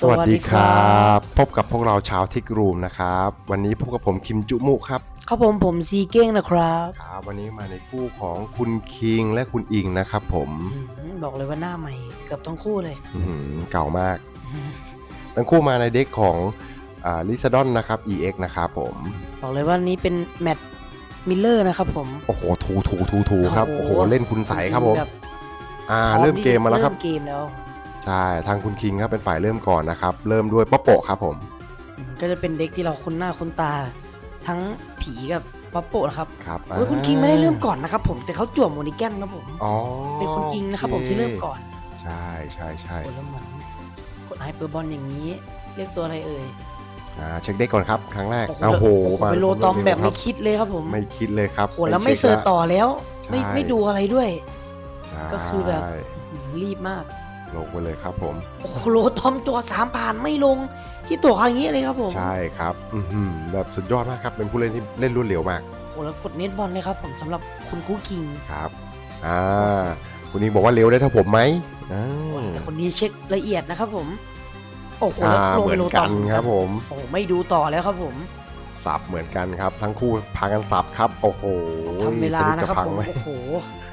สวัสดีครับ พบกับพวกเราชาวทิกรูมนะครับ วันนี้พบกับผมคิมจุมุครับครับผมผมซีเก้งนะครับครับ วันนี้มาในคู่ของคุณคิงและคุณอิงนะครับผมอืมบอกเลยว่าหน้าใหม่เกือบทั้งคู่เลยอื้อหือเก่ามาก ทั้งคู่มาในเด็กของลิซาดอนนะครับ EX นะครับผมบอกเลยว่านี้เป็นแมตต์มิลเลอร์นะครับผมโอ้โหทูทูทูทูครับโอ้โหเล่นคุณใสครับผมแบบอ่าพอเริ่มเกมมาแล้วครับเริ่มเกมแล้ว ใช่ทางคุณคิงครับเป็นฝ่ายเริ่มก่อนนะครับ เริ่มด้วยป๊อปโปะครับผมอืมก็จะเป็นเด็กที่เราคุ้นหน้าคุ้นตา ทั้งผีกับป๊อปโปะนะครับครับโอ้ยคุณคิงไม่ได้เริ่มก่อนนะครับผมแต่เขาจั่วโมนิแกนครับผมอ๋อเป็นคุณอิงนะครับผมที่เริ่มก่อน ใช่ใช่ใช่โอ้แล้วเหมือนกดไฮเปอร์บอลอย่างนี้ เรียกตัวอะไรเอ่ยอ่าเช็คเด็กก่อนครับครั้งแรกโอ้โหโอ้โหโอ้โหเป็นโลตอมแบบไม่คคิดเลยครับผมไม่คิดเลยครับโอ้โหแล้วไม่เสิร์ชต่อแล้ว ไม่ใช่ไม่ดูอะไรด้วยใช่ก็คือแบบอืมรีบมาก ลงไปเลยครับผม โอ้โหโลทอมตัวสามผ่านไม่ลงที่ตัวครั้งนี้เลยครับผมใช่ครับอื้อหือแบบสุดยอดมากครับ เป็นผู้เล่นที่เล่นรวดเร็วมากโอ้โหแล้วกดเน็ตบอลเลยครับผมสำหรับคุณคู่คิงครับอ่าคุณอิงบอกว่าเร็วได้เท่าผมไหมอ่าแต่คนนี้เช็คละเอียดนะครับผม โอ้โหอ่าแล้วลงเหมืไปอนโลตกัอนมครับผม โอ้โหไม่ดูต่อแล้วครับผม สับเหมือนกันครับ ทั้งคู่พากันสับครับ โอ้โหทำเวลาสนะจครับพังผมไหมโอ้โหโอ้โ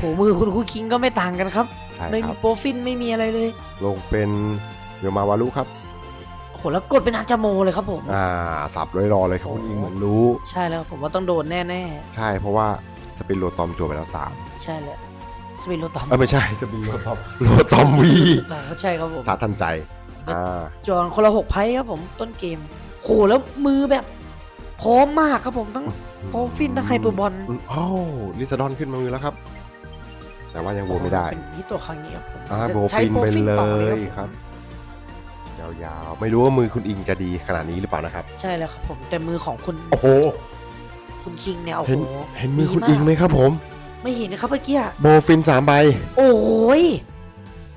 หมือคุณคู่คิงก็ไม่ต่างกันครับ ใช่ไม่คมีรับโปรฟินไม่มีอะไรเลยลงเป็นโยมาวารุครับ โอ้โหแล้วกดเป็นอาจาโมเลยครับผม อ่าสับเลยรอเลยครับคุณอิงเหมือนรู้ ใช่แล้วผมว่าต้องโดนแน่ใช่เพราะว่าสปินโลตอมโจวไปแล้วสามๆ ใช่แล้วสเปนโลตอมเออไม่ใช่สปินโลตอมโลตอมวีอ่าใช่ครับผมชาร์จทันใจอ่าจอนคนละหกไพ่ครับผมต้นเกมโหแล้วมือแบบพร้อมมากครับผมทั้งโปรฟินทั้งไฮเปอร์บอลอืมอ้าวลิซาดอนขึ้นมามือแล้วครับ แต่ว่ายังโบไม่ได้เป็นที่ตัวครั้งนี้ครับผมอ่าจะโบใช้ฟินโปรไปฟินเลต่อเลยยคครับรับยาวๆไม่รู้ว่ามือคุณอิงจะดีขนาดนี้หรือเปล่านะครับ ใช่แล้วครับผมแต่มือของคุณโอ้โหคุณคิงเนี่ยโอ้เห็นโหเห็นมือคุณดีากอิงไหมครับผม ไม่เห็นนะครับเมื่อกี้อะโบฟินสามใบโอ้โหย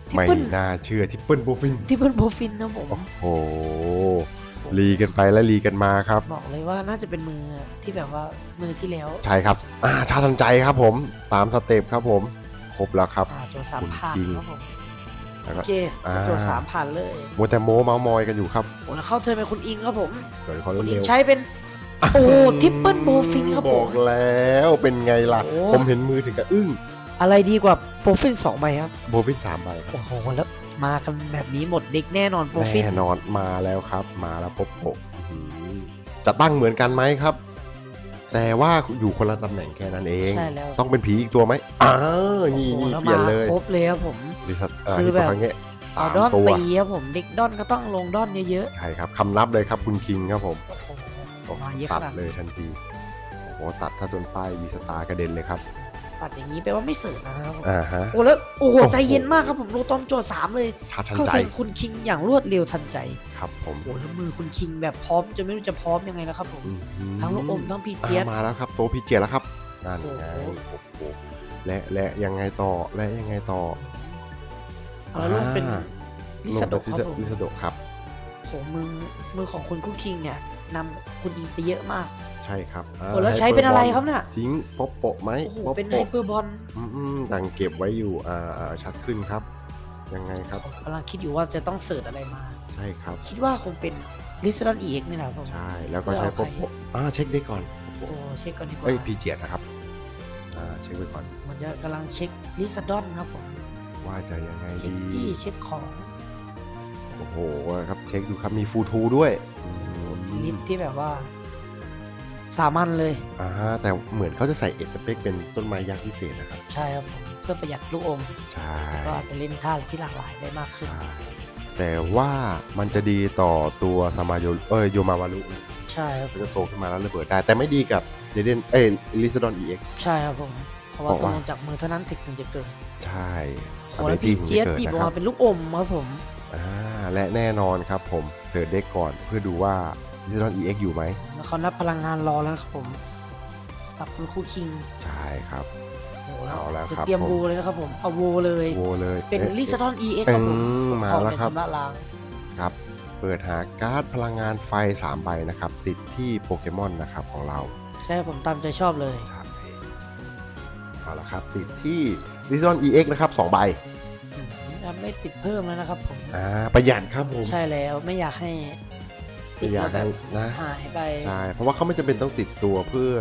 ที่ไม่เปิ้ลน่าเชื่อทิปเปิลโบฟินที่เปิ้ลโปรฟินนะผมโอ้โหรีกันไปและรีกันมาครับบอกเลยว่าน่าจะเป็นมือที่แบบว่ามือที่แล้ว ใช่ครับอ่าชาทันใจครับผมตามสเต็ปครับผม ครบแล้วครับ อ่าตัวสามคุณผ่านคิง ครับผมแล้วโอก็ เคอ่าตัวสามผ่านเลยโมวแต่โมเมาส์มอยกันอยู่ครับโอ้แล้วเข้าเธอเป็นคุณอิงครับผมเดี๋ยวขอคุณอิเร็งวๆใช้เป็นโอ้ทิปเปิลโบฟินครับผบอม กแล้วเป็นไงล่ะ โอ้ ผมเห็นมือถึงกับอึ้งอะไรดีกว่าโปรฟินสองใบครับ โบฟินสามใบครับโอ้โห แล้วมากันแบบนี้หมดเด็กแน่นอนโปรฟินแน่นอนมาแล้วครับ มาแล้วพบโปะอื้อหือจะตั้งเหมือนกันไหมครับ แต่ว่าอยู่คนละตำแหน่งแค่นั้นเอง ใช่แล้ว ต้องเป็นผีอีกตัวไหมอ้าวนี่โอ้โหนี่แล้วเปลี่ยนเลยครบเลยครับผมดิสัตเอ่อคือที่แบตัวบ ครั้งเนี้ยสาเอามดอนตัวตีครับผมเด็กดอนก็ต้องลงดอนเยอะใช่ครับคำนับเลยครับคุณคิงครับผม ๆโอ้โหโอ้มาเยอะตัขดนาดเลยทันที โอ้โห ตัดถ้าจนป้ายมีสตาร์กระเด็นเลยครับ ตัดอย่างนี้แปลว่าไม่เสิร์ฟนะครับผมอ่าฮะ โอ้แล้วโอ้โหโอ้โหใจเย็นมากครับผมโลตอมโจทย์สามเลยชาร์จทันเข้าใจใจคุณคิงอย่างรวดเร็วทันใจครับผมโอ้โหแล้วมือคุณคิงแบบพร้อมจะไม่รู้จะพร้อมยังไงแล้วครับผมอื้อหือทั้งลูกอมทั้งพีอ่าเจียสมาแล้วครับโตะพี่เจียแล้วครับนั่นไงโอ้โอ้โหโหและและยังไงต่อและยังไงต่อเอาแล้วลงเป็นอ่า ลิลงซาโดไปครับผมลิซาโดครับโหมือมือของคุณคุกคิงเนี่ยนำคุณอิงไปเยอะมาก ใช่ครับอ่าโอ้แล้วใช้เป็นอะไรครับไฮน่ะเปอบอลทิ้งปบโปะไหมโอ้โหปบเป็นไฮโปะเปอร์บอลอืมๆดังเก็บไว้อยู่อ่าอ่าชัดขึ้นครับ ยังไงครับผมกำลังคิดอยู่ว่าจะต้องเสิร์ชอะไรมา ใช่ครับ คิดว่าคงเป็นลิซาดอนอีเอ็กนี่แหละครับผมใช่แล้วก็ใช้ปบโปะอ่าเช็คได้ก่อนปบโอ้โปะเช็คก่อนดีกว่าเอ้ยพี่เจียนะครับอ่าเช็คไว้ก่อน มันจะกำลังเช็คลิซาดอนครับผมว่าจะยังไงเช็คดีจี้เช็คของโอ้โหครับเช็คดูครับมีฟูทูด้วยอืมลิสต์ที่แบบว่า สามัญเลย อ่าแต่เหมือนเขาจะใส่เอสเปกเป็นต้นไม้ยักษ์พิเศษนะครับ ใช่ครับผมเพื่อประหยัดลูกอม ใช่ก็อาจจะเล่นท่าที่หลากหลายได้มากขึ้น ใช่แต่ว่ามันจะดีต่อตัวซามาโยเอ้ยโยมาวารุนะใช่ครับ มันจะโตขึ้นมาแล้วระเบิดได้ แต่ไม่ดีกับเดเดนเอ้ยลิซาดอนอีเอ็ก ใช่ครับผม เพราะว่าบอกต้องว่าลงจากมือเท่านั้นถึงถึงจะเกิดใช่โหแล้วพี่ถึงเจี๊ยบจะหยิบเกิอดอกนะครัมาบเป็นลูกอมครับผม อ่าและแน่นอนครับผมเสิร์ชเด็กก่อนเพื่อดูว่าลิซา ดอนอีเอ็กอยู่ไหมแล้วเขานับพลังงานรอแล้วนะครับผมสำหรับคุณครูคิงใช่ครับ โอ้เอาแล้วครับเตรียมผม โวเลยนะครับผมเอาโวเลย โวเลยเป็นอ๊ะ ลิซาดอนเอ็กเอ๊ะครับผมอืมมาของแล้วเป็นครับชำระล้างครับ เปิดหาการ์ดพลังงานไฟ 3 ใบนะครับ ติดที่โปเกมอนนะครับของเราใช่ครับผมตามใจชอบเลยใช่เอาละครับ ติดที่ l i z o n EX นะครับ2ใบอืมจะไม่ติดเพิ่มแล้วนะครับผม อ่าประหยัดครับผม ใช่แล้วไม่อยากให้ ไม่อยากแบให้บนะหายไปใช่เพราะว่าเขาไม่จำเป็นต้องติดตัวเพื่อ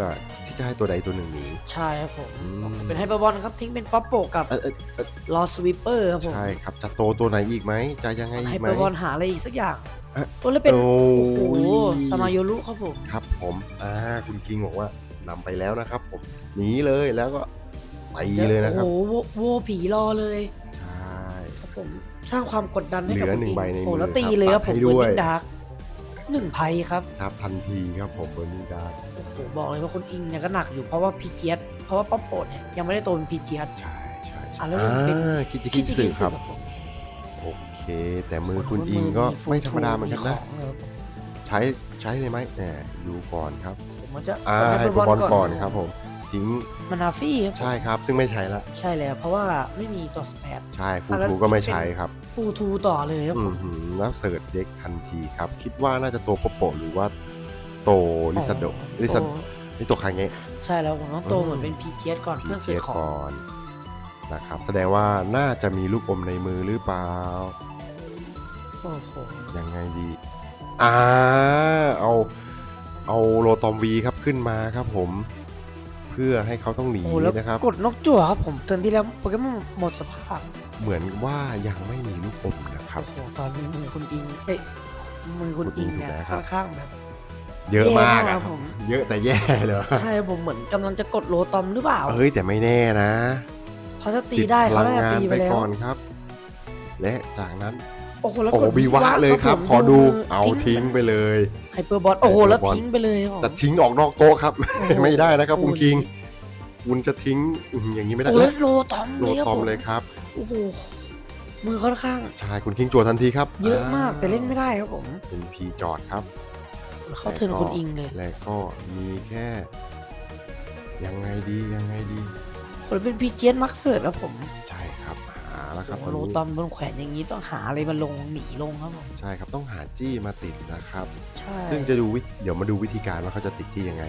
ที่จะให้ตัวใดตัวหนึ่งหนีใช่ครับผมอืมเป็นไฮเปอร์บอลครับทิ้งเป็นป๊อปโปกับเออเออเออลอสวิปเปอร์ครับผมใช่ครับจะโตตัวไหนอีกไหมจะยังไงไฮอีกไหมเปอร์บอลหาอะไรอีกสักอย่างเอ๊ะโอ้แล้วเป็นโอ้โอ้โหยสมาโยรุครับผมครับผมอ่าคุณคิงบอกว่านำไปแล้วนะครับ ผมหนีเลยแล้วก็ไปเลยนะครับโอ้โหโวโวผีรอเลยใช่ครับผมสร้างความกดดันให้กับเหลือคนหนึ่งอื่นใบในโอ้มือแล้วตีครับเลยครับตัผดมให้เบอด้ร์วยนิงดาร์ก หนึ่งไพ่ครับครับทันทีครับผมเบอร์นิดาโอ้โหบอกเลยว่าคนอิงเนี่ยก็หนักอยู่เพราะว่าพีเจียสเพราะว่าป๊อปโปเนี่ยยังไม่ได้โตเป็นพีเจียสใช่ใช่ใช่อะแล้วเป็นอ่าคิจิคิคิจิสึคิคสึรับครับผมโอเค แต่มือคุณอิงก็ไม่ธรรมดาเหมือนกันนะของเลยครับผมใช้ใช้เลยไหมแหมดูก่อนครับผมมันจะอ่าให้ให้เปบอลก่อนนะครับผม ทิ้งมานาฟี่ครับผมใช่ครับ ซึ่งไม่ใช้ละใช่แล้วเพราะว่าไม่มีตัวสแปดใช่ฟูอะแล้วทูก็ไม่ใช้ครับฟูทูต่อเลยครับอืผมอหือแล้วเสิร์ชเด็กทันทีครับ คิดว่าน่าจะตัวโปโปะหรือว่าโตลิซาโดลิซาโตนี่ตัวใครเงี้ย ใช่แล้วผมต้องโตอืม เหมือนเป็นพีเจียสก่อนเพื่อเชีซื้อยของก่อนนะครับ แสดงว่าน่าจะมีลูกอมในมือหรือเปล่า โอ้โหยังไงดี อ่า เอา เอาโรตอมวีครับขึ้นมาครับผม เพื่อให้เขาต้องหนีโอ้โหแล้วนะครับ กดนกจั่วครับผมเตือนที่แล้วโปเกมอนหมดสภาพเหมือนว่ายังไม่มีลูกอมนะครับ โอ้โหตอนนี้มือคุณอิงเอ้ยมือคุณอิงเนี่ยคุณอิงถูกแล้วครับค่อนข้างแบบ เยอะมากแย่มากครัอะบผม เยอะแต่แย่เลยใช่ครับผมเหมือนกำลังจะกดโลตอมหรือเปล่าเอ้ยแต่ไม่แน่นะเพราะถ้าตีได้พเขาลังน่าจะงานตีไปไปแล้วก่อนครับ และจากนั้น โอ้โหแล้วโอ้กโหดบีวะเลยครับ ผมขอดูมืเอาทิ้งไปเลย ไฮเปอร์บอลโอ้โหแล้ว Hyperball ทิ้งไปเลยครับผมจะทิ้งออกนอกโต๊ะครับ โอ้โห ไม่ได้นะครับคุณโอ้โหคิง คุณจะทิ้งอื้อหืออย่างนี้ไม่ได้โอ้แล้วโลตอมโลเลยครับตอมผมเลยครับโอ้โหมือค่อนข้าง ใช่คุณคิงจั่วทันทีครับเยอะมากแต่เล่นไม่ได้ครับผมเป็นพีจอดครับ เขาเทิร์นคุณอิงเลย และก็มีแค่ ยังไงดียังไงดี คนเป็นพีเจียนมักเสิร์ตครับผม ใช่ ครับหาแล้วครับตโอ้อนโหโลนี้ตอมบนแขวนอย่างนี้ต้องหาอะไรมาลงหนีลงครับผมใช่ครับต้องหาจี้มาติดนะครับ ใช่ซึ่งจะดูวิเดี๋ยวมาดูวิธีการว่าเขาจะติดจี้ยังไง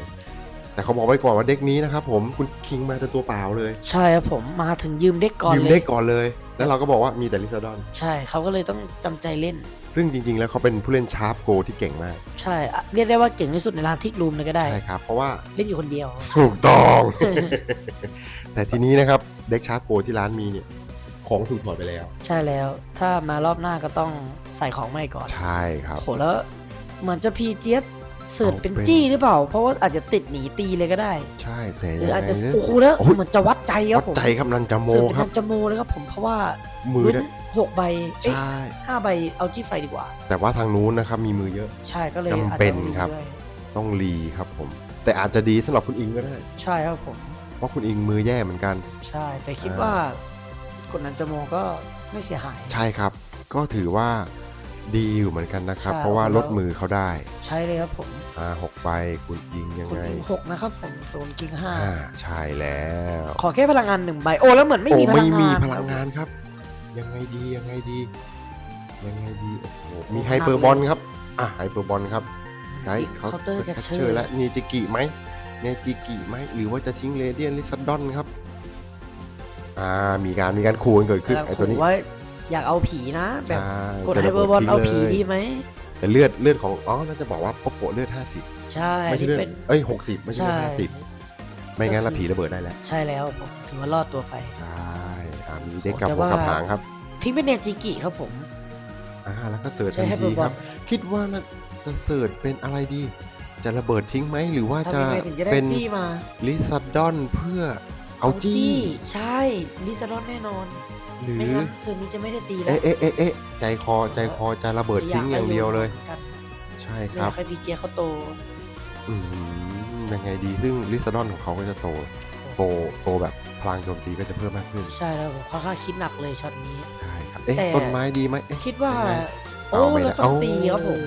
แต่เขาบอกไว้ก่อนว่าเด็กนี้นะครับผมคุณคิงมาแต่ตัวเปล่าเลยใช่ครับผมมาถึงยืมเด็กก่อนยืมเลเด็ย กก่อนเลย แล้วเราก็บอกว่ามีแต่ลิซาดอน ใช่เขาก็เลยต้องจำใจเล่น ซึ่งจริง ๆ แล้วเขาเป็นผู้เล่นชาร์ปโกที่เก่งมากใช่อะเรียกได้ว่าเก่งที่สุดในร้านทิกรูมเลยก็ได้ ใช่ครับเพราะว่า เล่นอยู่คนเดียว ถูกต้อง แต่ทีนี้นะครับ เด็กชาร์ปโกที่ร้านมีเนี่ย ของถูกถอดไปแล้ว ใช่แล้ว ถ้ามารอบหน้าก็ต้องใส่ของใหม่ก่อนใช่ครับโหแล้วเหมือนจะพีเจียสเสิร์ชเป็นเอาเป็นจี้หรือเปล่า เพราะว่าอาจจะติดหนีตีเลยก็ได้ ใช่แต่หรืยัองอาจไงจะเนี่ยโอ้โหแล้วโอ้ยเหมือนจะวัดใจครัวับดผมใจครับนันจาโมเสิร์ฟเป็นครันับนจาโมเลยครับผมเพราะว่ามือลุ้นเนี่ยหกใบเอ้ยใช่ห้าใบเอาจี้ไฟดีกว่า แต่ว่าทางนู้นนะครับมีมือเยอะ ใช่ก็เลยจำอาจเป็จะนมีครับด้วยต้องรีครับผม แต่อาจจะดีสำหรับคุณอิงก็ได้ ใช่ครับผม เพราะคุณอิงมือแย่เหมือนกัน ใช่แต่คิดอ่าว่า กดนันจาโมก็ไม่เสียหาย ใช่ครับ ก็ถือว่าดีอยู่เหมือนกันนะครับ ใช่ เพราะว่าแล้วลดมือเขาได้ใช่เลยครับผมอ่าหกใบคุณอิงยังคุณไงอิงหกนะครับผมโซนกิงห้าอ่าใช่แล้วขอแค่พลังงานหนึ่งใบโอ้แล้วเหมือนไม่โอ้มีพลัไม่งมีงานพลังงานครับ ยังไงดียังไงดี ยังไงดีโอ้โหมีโอ้ไฮเปอร์บอลครับอะไฮเปอร์บอลครับใช้เคาน์เตอร์แคชเชอเชอร์ร์และนีจิกิไหมเนจิกิไหมหรือว่าจะทิ้งเรเดียนลิซัดดอนครับ อ่ามีการมีการคูณเกิดขึ้นกำลังไอ้ตัวนี้ขู่ว่าอยากเอาผีนะแบบใช่กดจะไฮระเปอร์บอลทิ้งเอาผีลยดีไหมแต่เลือดเลือดของอ๋อน่าจะบอกว่าปโปะเลือด50ใช่ไม่ใช่ที่เลือดเป็นเอ้ย60ไม่ใช่ใช่เลือด50ไม่งั้นละผีระเบิดได้แล้ว ใช่แล้วผมถือว่ารอดตัวไปใช่อ่ามีเด็กกับแต่หัวว่ากับหางครับทิ้งเป็นเนจิกิครับผมอ่าแล้วก็เสิร์ชใช้ทันไฮเปอทีร์บคอรัลบคิดว่าน่าจะเสิร์ชเป็นอะไรดี จะระเบิดทิ้งไหมหรือว่าจะทำยังไงถึงจะได้เป็นจี้มาลิซัดดอนเพื่อ เอาจี้ ใช่ลิซาดอนแน่นอน หรือไม่งั้นเธอนี้จะไม่ได้ตีแล้วเอ๊ะเอ๊ะเอ๊ะเอ๊ะใจคอใจคอจะระเบิดทิ้งอย่างเดียวเลยหมือนกันใช่ไม่คอรัยาบ กให้พีเจเขาโต อืมยังไงดีซึ่งลิซัดดอนของเขาก็จะโต โตโตแบบพลังโจมตีก็จะเพิ่มมากขึ้น ใช่แล้วผมค่อนข้างคิดหนักเลยช็อตนี้ ใช่ครับ เอ๊ะ แต่ ต้นไม้ดีไหมเอ๊ะ คิดว่า ยังไง โอ้ไม่เรานะต้องตีเาครับผม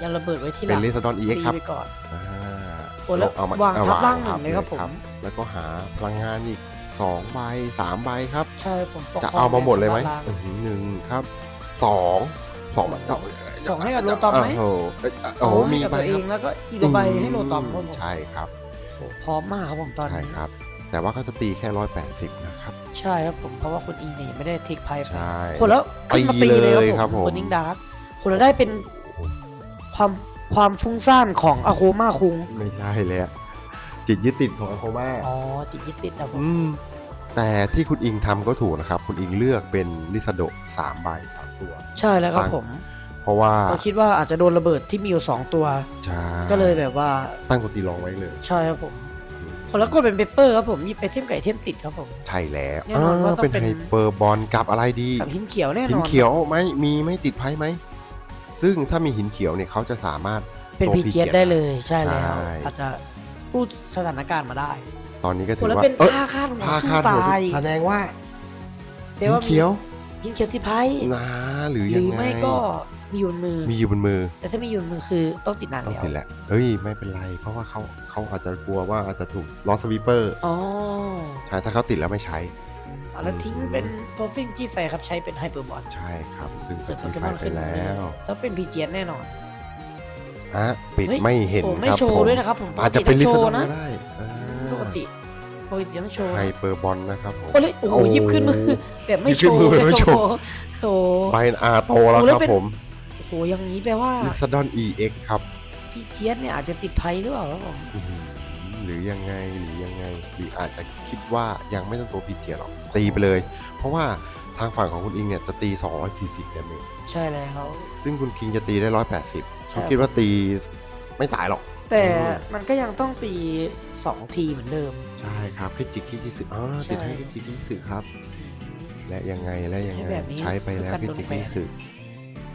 อย่าระเบิดไว้ที่หเป็ลันงลิซัดดอนตี EX ครับไปก่อน อ่า โอ้แล้วเอมวางเอทับล่างหนึ่งเลยครับผม แล้วก็หาพลังงานอีกสองใบสามใบครับ ใช่ผมปกจะครองเอามาหมดเลยไหมแนวชำระล้างอื้อหือหนึ่งครับสองสองเอาส่งให้กับโรตอมไหมโอ้โหเอ้ยโอ้โหมีให้กับใบตัวเอครังบแล้วก็อีกใบให้โรตอมครับผมใช่ครับโอ้โหพร้อมมากครับผมตอนใช่นี้ครับ แต่ว่าเขาจะตีแค่ร้อยแปดสิบนะครับ ใช่ครับผมเพราะว่าคุณอิงเนี่ยยังไม่ได้เทคไพ่ใช่คนแล้วขึ้นมาตีตีเลยเลยคครัรับบผผมมคนอิงดาร์กคนเราได้เป็นความ ความฟุ้งซ่านของอาโคมาคุง ไม่ใช่เลยอะจิตยึดติดของอาโคมาอ๋อ จิตยึดติดนะผม อืม แต่ที่คุณอิงทำก็ถูกนะครับ คุณอิงเลือกเป็นลิซาโดะสามใบสามตัว ใช่แล้วครับฟังผมเพราะว่าเราคิดว่าอาจจะโดนระเบิดที่มีอยู่สองตัว ใช่ก็เลยแบบว่า ตั้งกฎตีรองไว้เลย ใช่ครับผมคนแล้วก็เป็นเปเปอร์ครับผมหยิบไอเทมไก่เทมติดครับผม ใช่แล้วแน่นอนว่าต้องเป็นเป็นไฮเปอร์บอลกับอะไรดี กับหินเขียวแน่นอนหินเขียวไหมมีไหม่ติดไพ่ไหม ซึ่งถ้ามีหินเขียวเนี่ยเขาจะสามารถเป็นตัวพีเจ PGS ได้เลยใช่แล้วใช่อาจจะพูดสถานการณ์มาได้ ตอนนี้ก็คถืนอแล้วว่าเป็นเอ้ยผ้าคาดหัวผ้าสู้คาดหัวตายแสดงว่าแปลหินว่ามีเขียวหินเขียวที่ไพ่นะหรือหยัรืงอไงไม่ก็มีอยู่บนมือ มีอยู่บนมือ แต่ถ้ามีอยู่บนมือคือต้องติดนานต้องแล้วติดแหละเฮ้ยไม่เป็นไร เพราะว่าเขาเขาอาจจะกลัวว่าอาจจะถูกลอสวีเปอร์อ๋อใช่ถ้าเขาติดแล้วไม่ใช้อะ แล้วทิ้งเป็นโปรฟิงจีไฟครับใช้เป็นไฮเปอร์บอลใช่ครับ ซึ่งเสร็เป็จนโปทีเกไฟมอนไปขึ้นแล้วต้องเป็นพีเจแน่นอนอะปิดเฮ้ยไม่เห็นโอ้ไม่ครับโชผว์มด้วยนะครับผมอาจจะเป็นลิโชซาโดว์นะก็ได้อ่าปกติปกติต้องโชว์ไฮเปอร์บอลนะครับผมโอ้เลยโอ้โหหยิบขึ้นมือแบบไม่หยิบโชขึ้นว์มือเลยไม่โชว์โอ้โหไบนอาโตแล้วโอ้คแล้วรับเป็นผมโอ้โหอย่างนี้แปลว่าลิซาดอน EX ครับพี่เจี๊ยบเนี่ยอาจจะติดไพ่หรือเปล่าครับผมอื้อ หือหรือยังไงหรือยังไงหรืออาจจะคิดว่ายังไม่ต้องตัวพีเจียหรอกตีไปเลย เพราะว่าทางฝั่งของคุณอิงเนี่ยจะตี 240ดาเมจใช่แล้วซึ่งคุณคิงจะตีได้ 180ใช่เขาคิดว่าตีไม่ตายหรอก แต่อืมมันก็ยังต้องตีสองทีเหมือนเดิม ใช่ครับคิจิคิจิสึอ๋อใช่ติดให้คิจิคิจิสึครับ และยังไงและยังให้ไงแบบนี้ใช้ไปแล้วคือคิการโดนแบจิคินจิสึ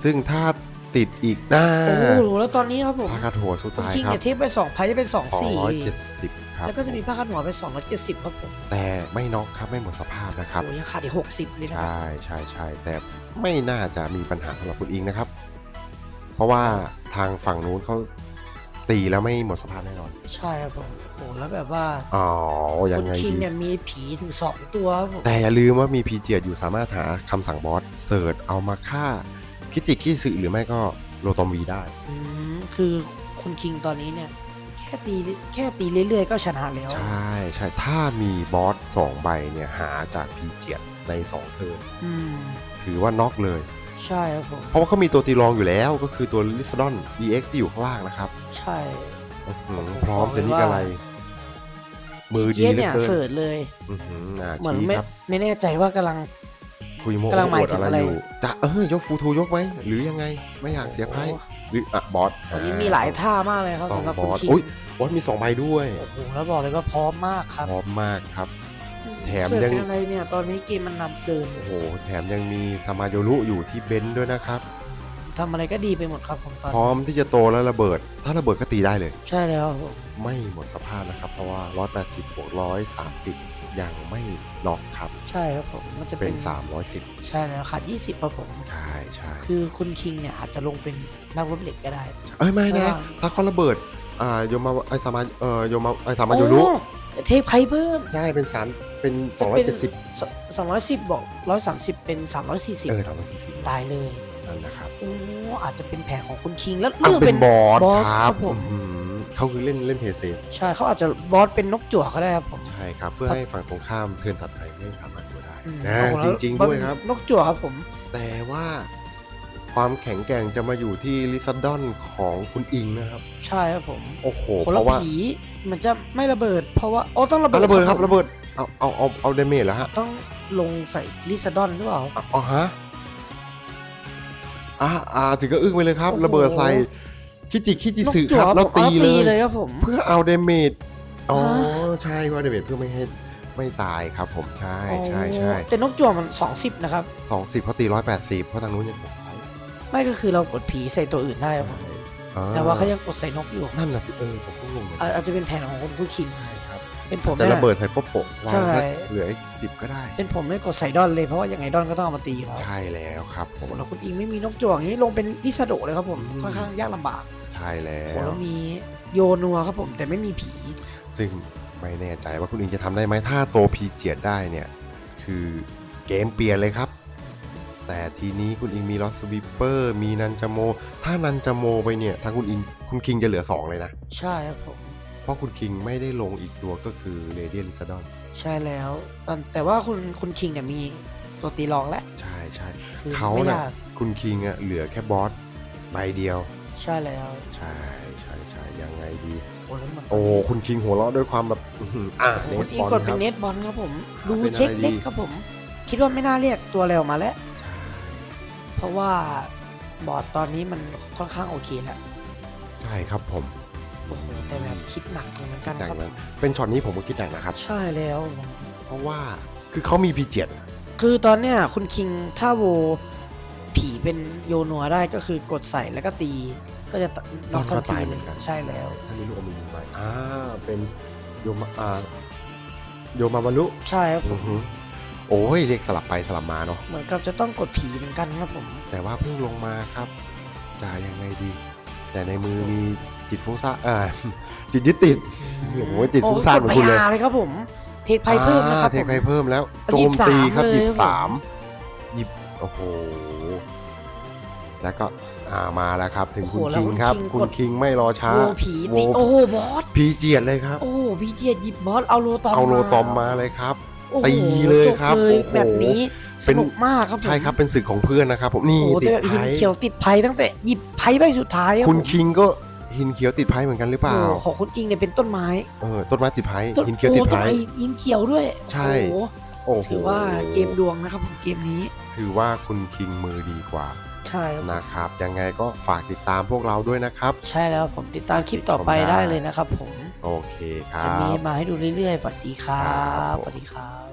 ซึ่งถ้า ติดอีกหน้าโอ้โหแล้วตอนนี้ครับผมพาคาโถสู้คุณตายคิงครัเนี่ยเทียบไปสองไพ่จะเป็นสองสี่270ครับแล้วก็จะมีผ้าขนหัวไปสองร้อยเจ็ดสิบครับผมแต่ไม่น็อกครับไม่หมดสภาพนะครับโอ้ยังขาดอีกหกสิบเลยนะใช่ใช่ใช่แต่ไม่น่าจะมีปัญหาสำหรับคุณอิงนะครับ เพราะว่าทางฝั่งนู้นเขาตีแล้วไม่หมดสภาพแน่นอน ใช่ครับผมโอ้โหแล้วแบบว่าอ๋อยัคุงณไงคิงดีเนี่ยมีผีถึงสองตัวครับผมแต่อย่าลืมว่ามีพีเจียดอยู่สามารถหาคำสั่งบอสเสิร์ชเอามาฆ่า คิจิคิสึหรือไม่ก็โลตอมวีได้ อืมคือคุณคิงตอนนี้เนี่ย แค่ตีแค่ตีเรื่อยๆ ก็ชนะแล้ว ใช่ใช่ถ้ามีบอสสองใบเนี่ยหาจากพีเจียดใน2เทิร์นอืม ถือว่าน็อกเลย ใช่ครับผม เพราะว่าเขามีตัวตีรองอยู่แล้วก็คือตัวลิซาดอน EX ที่อยู่ข้างล่างนะครับใช่อื้อหือโอ้โหพร้อมบอกเซเลยนิว่ากอะไรมือดีเจี๊ยบเหลือเนี่ยเกินเสิร์ชเลย อื้อหืออ่าเหมือนชี้ไม่ครับ ไม่แน่ใจว่ากำลัง คุยโมกำลังหมายถึงโดอะไรอยู่จะเออยกฟูทูยกไหมหรือยังไงไม่อยากเสียไพ่หรืออะบอสตอนนี้มีหลายท่ามากเลยครับต้องสำหรับบคุณอสคิงอุ้ยบอสมีสองใบด้วยโอ้โหแล้วบอกเลยว่าพร้อมมากครับพร้อมมากครับ แถมเสิร์ชยังเป็นอะไรเนี่ยตอนนี้เกมมันนำเกินโอ้โหแถมยังมีซามาโยรุอยู่ที่เบนซ์ด้วยนะครับ ทำอะไรก็ดีไปหมดครับผมตอนพร้อมที่จะโตแล้วระเบิด ถ้าระเบิดก็ตีได้เลย ใช่แล้วครับผมไม่หมดสภาพนะครับ เพราะว่า 180บวก130 ยังไม่น็อกครับ ใช่ครับผมมันจะเป็เป็น น 310ใช่แล้วขาด20ครับผม ใช่ใช่คือคุณคิงเนี่ยอาจจะลงเป็นนักรบเหล็กก็ได้ เอ้ยไม่เพราะนะว่าถ้าเขาระเบิด อ่าโยมาไอสามาเอ่อโยมาไอสามาโยรุโอ้แต่เทปไพ่เพิ่ม ใช่เป็นสารเป็น 270สองร้อยสิบบอกร้อยสามสิบเป็นสามร้อยสี่สิบเออ340ตายเลย นั่นนะครับโอ้อาจจะเป็นแผนของคุณคิงแล้วอะเลือกเป็เป็นนบอสบอสคครัรับบผมอื้อหือเขาคือเล่นเล่นเพย์เซฟใช่เขาอาจจะบอสเป็นนกจั่วก็ได้ครับผมใช่ครับเพื่อให้ฝั่งตรงข้ามเทิร์นถัดไปไม่สามารถตัวได้อืมนะโอ้โหจแล้วริงบอๆสด้วยครับ นกจั่วครับผม แต่ว่าความแข็งแกร่งจะมาอยู่ที่ลิซาดอนของคุณอิงนะครับ ใช่ครับผมโอ้โหคนเพละราะว่าผีมันจะไม่ระเบิด เพราะว่าโอ้ต้องระเบิอะดระเบิดครับผมระเบิดเอาเอาเอาเอาเดเมจแล้วฮะต้องลงใส่ลิซาดอนหรือเปล่าอะอ๋อฮะ อ่าอ่าถึงก็อึ้งไปเลยครับ โอ้โห ระเบิดใส่คิจิคิจิสึนกคจั่รับแล้วผมตีอาเลยเลยครับผม เพื่อเอาเดเมจอ๋อฮะใช่ว่าเดเมจเพื่อไม่ให้ไม่ตายครับผมใช่ใช่ใช่อ๋อแต่นกจั่วมันสองสิบนะครับ สองสิบเขาตีร้อยแปดสิบเพราะทางนู้นยังกดไว้ไม่ก็คือเรากดผีใส่ตัวอื่นได้ครับผมอ่แต่ว่าเขายังกดใส่นกอยู่ นั่นน่ะสิเออผมก็งงเหมือนกัอะอาจจะเป็นแผนของคุณคุณคิงใช่ครับ เป็นผมจะเนี่ยระเบิดใส่ป๊อปโปะวางใช่สักเหลืออีกสิบก็ได้ เป็นผมไม่กดใส่ดอนเลยเพราะว่ายังไงดอนก็ต้องเอามาตีอยู่แล้วใช่แล้วครับผมแล้วคุณอิงไม่มีนกจั่วอย่างนี้ลงเป็นลิซาโดะเลยครับผมอืมค่อนข้างยากลำบากใช่แล้โอ้วแล้วมีโยนัวครับผมแต่ไม่มีผี ซึ่งไม่แน่ใจว่าคุณอิงจะทำได้ไหมถ้าโตพีเจียดได้เนี่ย คือเกมเปลี่ยนเลยครับ แต่ทีนี้คุณอิงมีลอสวิปเปอร์มีนันจาโม ถ้านันจาโมไปเนี่ยทางคุณอิงคุณคิงจะเหลือ 2 เลยนะ ใช่ครับผมเพ ราะคุณคิงไม่ได้ลงอีกตัวก็คือเรเดียนลิซาดอนใช่แล้วตอนแต่ว่าคุณคุณคิงเนี่ยมีตัวตีรองแล้ว ใช่ใช่คือเขาไม่น่ะยาก คุณคิงอะเหลือแค่บอสใบเดียว ใช่แล้วใช่ใช่ใช่ยังไงดี โอ้แล้วมันโอ้คุณคิงหัวเราะด้วยความแบบอื้อหืออะโอ้เนโหสอีบอลกดคเป็รันบ เนตบอลครับผมอ่าดูเป็นอะไรเช็คเด็กดีครับผม คิดว่าไม่น่าเรียกตัวเร็วมาแล้ว ใช่เพราะว่าบอร์ดตอนนี้มันค่อนข้างโอเคแล้ว ใช่ครับผม โอ้โหแต่แบบคิดหนักเหมือนกันดังครับ นั้นเป็นช็อตนี้ผมก็คิดหนักนะครับ ใช่แล้ว เพราะว่าคือเขามีพีเจ็ดคือตอนเนี้ยคุณคิงถ้าโวผีเป็นโยนัวได้ก็คือกดใส่แล้วก็ตี ก็จะน็อกทันทีเลยใช่แล้วถ้ามีลูกอมยิงไปอ่าเป็นโยมาอ่าโยมาบรรลุใช่ครับผอืมอหือโอ้ยเรียกสลับไปสลับมาเนาะเหมือนกับจะต้องกดผีเหมือนกันครับผม แต่ว่าเพิ่งลงมาครับจะยังไงดี แต่ในมือมี จิตฟุ้งซ่านอ่าจิตยึดติดโอ้โหจิตฟุ้งซ่านเหมือนคุณเลยโกดไปาเลยครับผมเทคไพเพิ่มนะครับอ่าเทผคมไพเพิ่มแล้วเอาโจมตีครับ23หยิบเลยสามหยิบโอ้โหแล้วก็อ่ามาแล้วครับ ถึงคุณโอ้โหแล้วคิงครับ คุณคิงคุณกดคิงไม่รอช้าโวผีตีโวโอ้โหบอสพีเจียดเลยครับ โอ้โหพี่เจียดหยิบบอสเอาโลตอมเอาโลตอมมาเลยครับโอ้โหตีเลยจครับเลยโอ้โหแบบนี้สเป็นนุกมากครับผมใช่ครับเป็นศึกของเพื่อนนะครับผมนี่โอ้โหติแต่ดแบบหินไพ่เขียวติดไพ่ตั้งแต่หยิบไพ่ใบสุดท้ายรับคุณผมคิงก็ หินเขียวติดไพ่เหมือนกันหรือเปล่า โอ้โหของคุณอิงเนี่ยเป็นต้นไม้เออต้นไม้ติดไพ่ต้นหินเขียวติดโอ้ต้นไพ่ไม้หินเขียวด้วยใช่โอ้โหโอ้โหถือว่าเกมดวงนะครับผมเกมนี้ ถือว่าคุณคิงมือดีกว่า ใช่ครับนะครับ ยังไงก็ฝากติดตามพวกเราด้วยนะครับ ใช่แล้วผมติดตามคลิปต่อไปชมได้ได้เลยนะครับผม โอเคครัจะมีบมาให้ดูเรื่อยๆสวัสดีครัครับบสวัสดีครับ